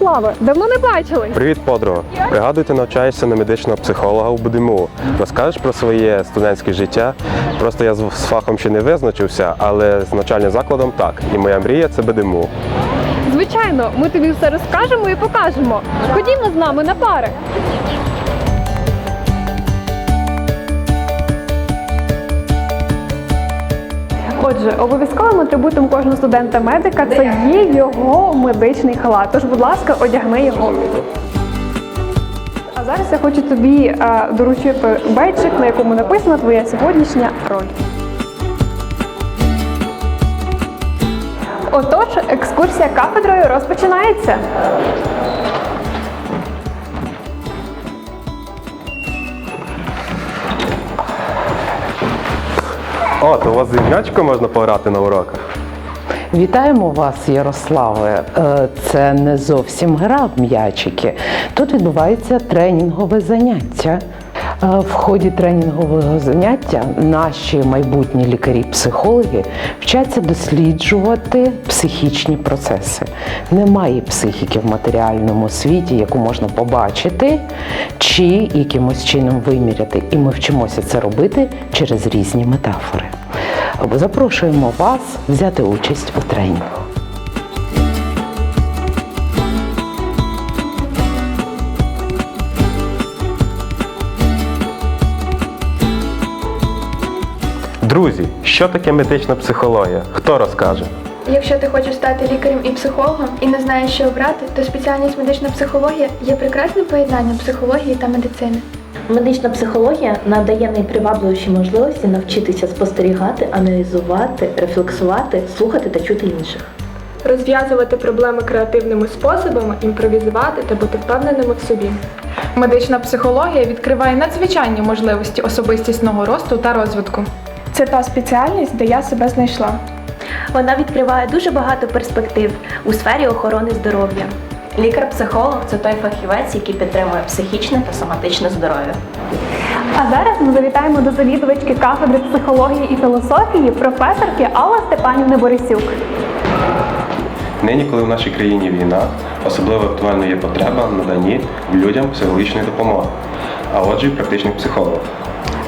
Ярославе! Давно не бачились. Привіт, подруга. Пригадую, ти навчаєшся на медичного психолога у БДМУ. Розкажеш про своє студентське життя. Просто я з фахом ще не визначився, але з навчальним закладом так. І моя мрія це БДМУ. Звичайно, ми тобі все розкажемо і покажемо. Ходімо з нами на пари. Отже, обов'язковим атрибутом кожного студента-медика це є його медичний халат. Тож, будь ласка, одягни його. А зараз я хочу тобі е, доручити бейджик, на якому написана твоя сьогоднішня роль. Отож, екскурсія кафедрою розпочинається. О, то у вас з м'ячиком можна пограти на уроках. Вітаємо вас, Ярославе. Е, Це не зовсім гра в м'ячики. Тут відбувається тренінгове заняття. Е, В ході тренінгового заняття наші майбутні лікарі-психологи вчаться досліджувати психічні процеси. Немає психіки в матеріальному світі, яку можна побачити чи якимось чином виміряти. І ми вчимося це робити через різні метафори. Запрошуємо вас взяти участь у тренінгу. Друзі, що таке медична психологія? Хто розкаже? Якщо ти хочеш стати лікарем і психологом і не знаєш, що обрати, то спеціальність медична психологія є прекрасним поєднанням психології та медицини. Медична психологія надає найпривабливіші можливості навчитися спостерігати, аналізувати, рефлексувати, слухати та чути інших. розв'язувати проблеми креативними способами, імпровізувати та бути впевненими в собі. Медична психологія відкриває надзвичайні можливості особистісного росту та розвитку. Це та спеціальність, де я себе знайшла. Вона відкриває дуже багато перспектив у сфері охорони здоров'я. Лікар-психолог це той фахівець, який підтримує психічне та соматичне здоров'я. А зараз ми завітаємо до завідувачки кафедри психології і філософії професорки Алла Степанівни Борисюк. Нині, коли в нашій країні війна, особливо актуальною є потреба в наданні людям психологічної допомоги, а отже, практичних психологів.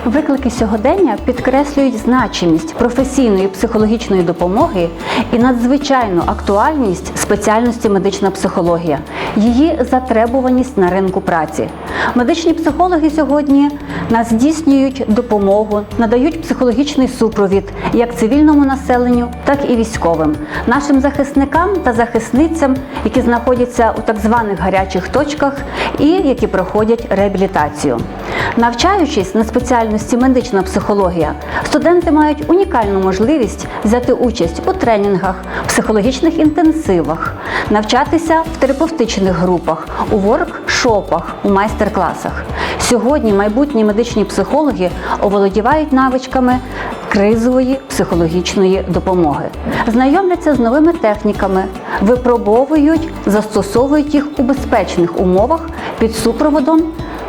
Виклики сьогодення підкреслюють значимість професійної психологічної допомоги і надзвичайну актуальність спеціальності медична психологія, її затребуваність на ринку праці. Медичні психологи сьогодні нас здійснюють допомогу, надають психологічний супровід як цивільному населенню, так і військовим, нашим захисникам та захисницям, які знаходяться у так званих гарячих точках і які проходять реабілітацію. Навчаючись на спеціальності медична психологія, студенти мають унікальну можливість взяти участь у тренінгах, психологічних інтенсивах, навчатися в терапевтичних групах, у воркшопах, у майстер-класах. Сьогодні майбутні медичні психологи оволодівають навичками кризової психологічної допомоги, знайомляться з новими техніками, випробовують, застосовують їх у безпечних умовах під супроводом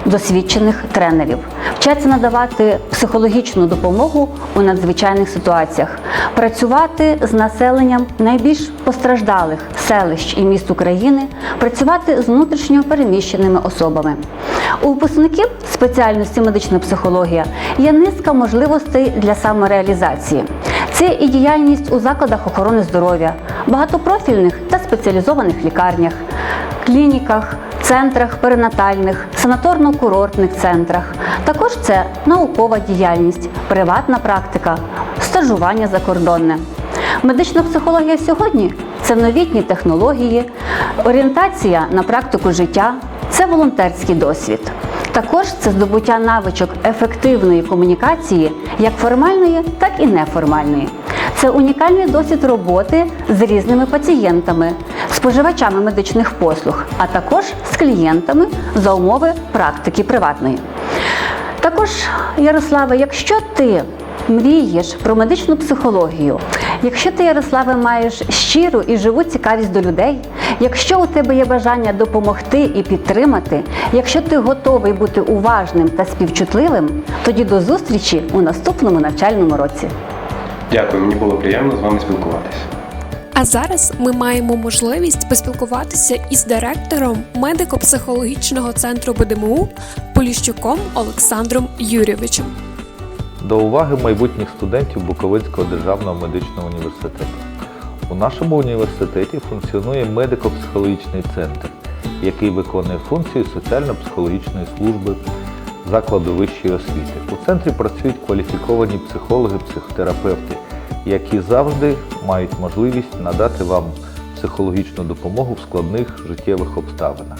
досвідчених тренерів, вчаться надавати психологічну допомогу у надзвичайних ситуаціях, працювати з населенням найбільш постраждалих селищ і міст України, працювати з внутрішньо переміщеними особами. У випускників спеціальності медична психологія є низка можливостей для самореалізації. Це і діяльність у закладах охорони здоров'я, багатопрофільних та спеціалізованих лікарнях, клініках, центрах перинатальних, санаторно-курортних центрах. Також це наукова діяльність, приватна практика, стажування закордонне. Медична психологія сьогодні це новітні технології, орієнтація на практику життя, це волонтерський досвід. Також це здобуття навичок ефективної комунікації як формальної, так і неформальної. Це унікальний досвід роботи з різними пацієнтами, споживачами медичних послуг, а також з клієнтами за умови практики приватної. Також, Ярославе, якщо ти мрієш про медичну психологію, якщо ти, Ярославе, маєш щиру і живу цікавість до людей, якщо у тебе є бажання допомогти і підтримати, якщо ти готовий бути уважним та співчутливим, тоді до зустрічі у наступному навчальному році. Дякую, мені було приємно з вами спілкуватися. А зараз ми маємо можливість поспілкуватися із директором медико-психологічного центру БДМУ Поліщуком Олександром Юрійовичем. До уваги майбутніх студентів Буковинського державного медичного університету. У нашому університеті функціонує медико-психологічний центр, який виконує функції соціально-психологічної служби закладу вищої освіти. У центрі працюють кваліфіковані психологи, психотерапевти, які завжди мають можливість надати вам психологічну допомогу в складних життєвих обставинах.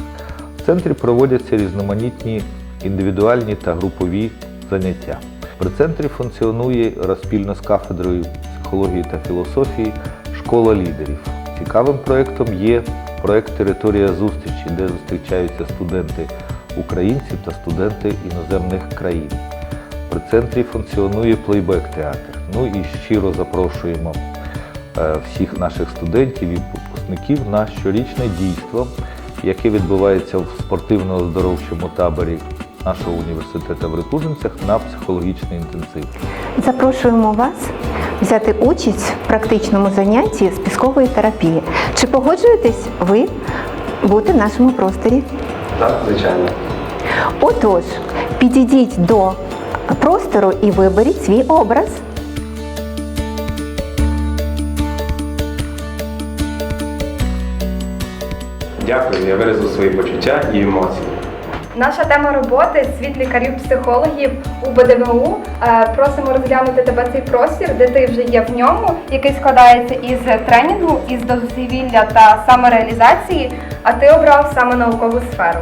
В центрі проводяться різноманітні індивідуальні та групові заняття. При центрі функціонує розпільно з кафедрою психології та філософії школа лідерів. Цікавим проєктом є проєкт Територія зустрічі, де зустрічаються студенти українці та студенти іноземних країн. При центрі функціонує плейбек-театр. Ну і щиро запрошуємо е, всіх наших студентів і випускників на щорічне дійство, яке відбувається в спортивно-оздоровчому таборі нашого університету в Рекужинцях на психологічний інтенсив. Запрошуємо вас взяти участь в практичному занятті з піскової терапії. Чи погоджуєтесь ви бути в нашому просторі? Так, звичайно. Отож, підійдіть до простору і виберіть свій образ. Дякую, я виразив свої почуття і емоції. Наша тема роботи світ лікарів-психологів у БДМУ. Е, Просимо розглянути тебе цей простір, де ти вже є в ньому, який складається із тренінгу, із дозвілля та самореалізації, а ти обрав саме наукову сферу.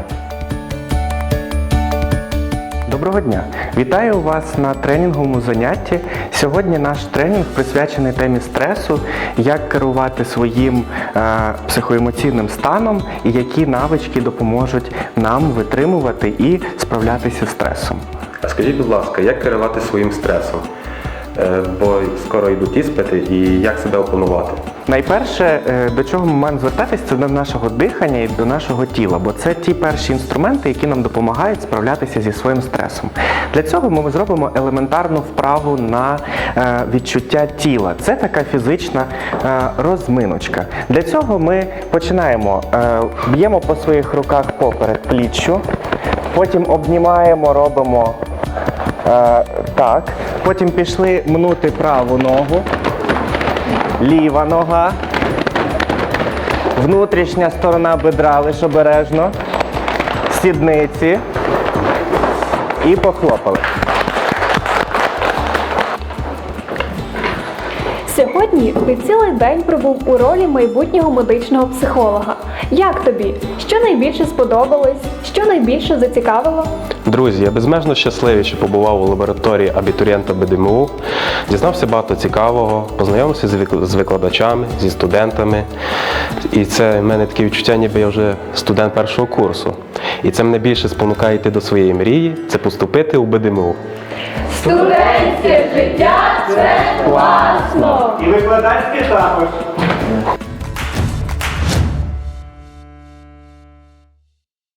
Доброго дня! Вітаю вас на тренінговому занятті. Сьогодні наш тренінг присвячений темі стресу, як керувати своїм е, психоемоційним станом і які навички допоможуть нам витримувати і справлятися з стресом. Скажіть, будь ласка, як керувати своїм стресом? Е, Бо скоро йдуть іспити і як себе опанувати? Найперше, е, до чого ми маємо звертатися, це до нашого дихання і до нашого тіла, бо це ті перші інструменти, які нам допомагають справлятися зі своїм стресом. Для цього ми зробимо елементарну вправу на е, відчуття тіла. Це така фізична розминочка. Для цього ми починаємо, б'ємо по своїх руках поперед пліччю, потім обнімаємо, робимо так, потім пішли мнути праву ногу. Ліва нога. Внутрішня сторона бедра лише обережно. Сідниці. І похлопали. Ти цілий день пробув у ролі майбутнього медичного психолога. Як тобі? Що найбільше сподобалось? Що найбільше зацікавило? Друзі, я безмежно щасливий, що побував у лабораторії абітурієнта БДМУ, дізнався багато цікавого, познайомився з викладачами, зі студентами. І це в мене таке відчуття, ніби я вже студент першого курсу. І це мене більше спонукає йти до своєї мрії це поступити у БДМУ. Студентське життя це класно! І викладацьке також.